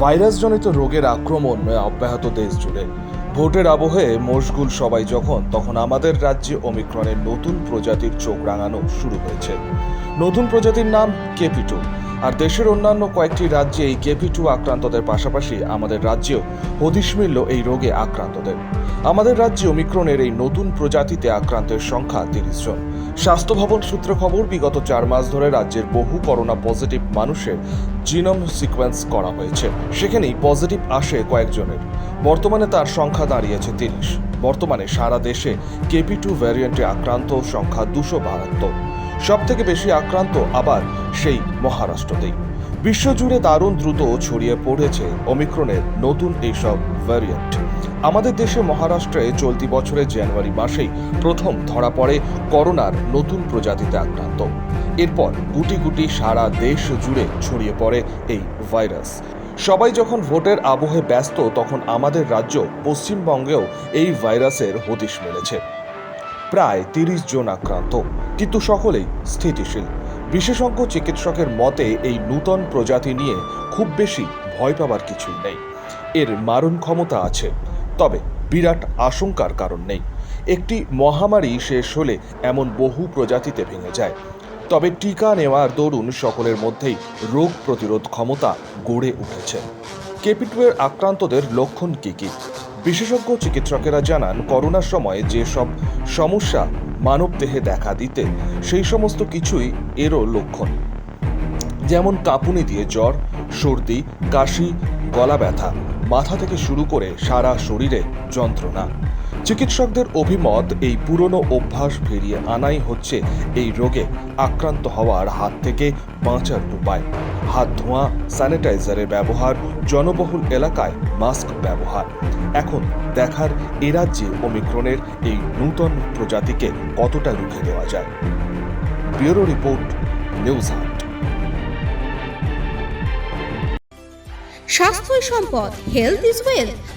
ভাইরাসজনিত রোগের আক্রমণ অব্যাহত দেশ জুড়ে। ভোটের আবহে মশগুল সবাই যখন, তখন আমাদের রাজ্যে অমিক্রণের নতুন প্রজাতির চোখ রাঙানো শুরু হয়েছে। নতুন প্রজাতির নাম কেপি টু আর দেশের অন্যান্য কয়েকটি রাজ্যে এই কেপি টু আক্রান্তদের পাশাপাশি আমাদের রাজ্যেও হদিশ মিলল এই রোগে আক্রান্তদের। আমাদের রাজ্যে ওমিক্রনের এই নতুন প্রজাতিতে আক্রান্তের সংখ্যা তিরিশ জন। স্বাস্থ্য ভবন সূত্রে খবর, বিগত চার মাস ধরে রাজ্যের বহু করোনা পজিটিভ মানুষের জিনোম সিকোয়েন্স করা হয়েছে। সেখানেই পজিটিভ আসে কয়েকজনের। বর্তমানে তার সংখ্যা দাঁড়িয়েছে তিরিশ। বর্তমানে সারা দেশে কেপি টু ভ্যারিয়েন্টে আক্রান্ত সংখ্যা দুশো বাহাত্তর। সব থেকে বেশি আক্রান্ত আবার সেই মহারাষ্ট্রতেই। বিশ্বজুড়ে দারুণ দ্রুত ছড়িয়ে পড়েছে ওমিক্রনের নতুন এইসব ভ্যারিয়েন্ট আমাদের দেশে মহারাষ্ট্রে চলতি বছরের জানুয়ারি মাসেই প্রথম ধরা পড়ে করোনার নতুন প্রজাতিতে আক্রান্ত। এরপর গুটি গুটি সারা দেশ জুড়ে ছড়িয়ে পড়ে এই ভাইরাস সবাই যখন ভোটের আবহে ব্যস্ত, তখন আমাদের রাজ্য পশ্চিমবঙ্গেও এই ভাইরাসের হদিশ মিলেছে। প্রায় তিরিশ জন আক্রান্ত, কিন্তু সকলেই স্থিতিশীল। বিশেষজ্ঞ চিকিৎসকের মতে, এই নূতন প্রজাতি নিয়ে খুব বেশি ভয় পাবার কিছুই নেই। এর মারণ ক্ষমতা আছে, তবে বিরাট আশঙ্কার কারণ নেই। একটি মহামারী শেষ হলে এমন বহু প্রজাতিতে ভেঙে যায়। তবে টিকা নেওয়ার দরুন সকলের মধ্যেই রোগ প্রতিরোধ ক্ষমতা গড়ে উঠেছে। কেপিটুয়ের আক্রান্তদের লক্ষণ কী কী? বিশেষজ্ঞ চিকিৎসকেরা জানান, করোনার সময় যেসব সমস্যা মানবদেহে দেখা দিতে সেই সমস্ত কিছুই এরও লক্ষণ। যেমন কাঁপুনি দিয়ে জ্বর, সর্দি, কাশি, গলা ব্যথা, মাথা থেকে শুরু করে সারা শরীরে যন্ত্রণা। চিকিৎসকদের অভিমত, এই পুরনো অভ্যাস ফিরিয়ে আনাই হচ্ছে এই রোগে আক্রান্ত হওয়ার হাত থেকে বাঁচার উপায়। হাত ধোঁয়া, স্যানিটাইজারের ব্যবহার, জনবহুল এলাকায় মাস্ক ব্যবহার। এখন দেখার এ রাজ্যে ওমিক্রনের এই নূতন প্রজাতিকে কতটা রুখে দেওয়া যায়? ব্যুরো রিপোর্ট, নিউজ হাট। স্বাস্থ্যই সম্পদ হেলথ ইজ ওয়েলথ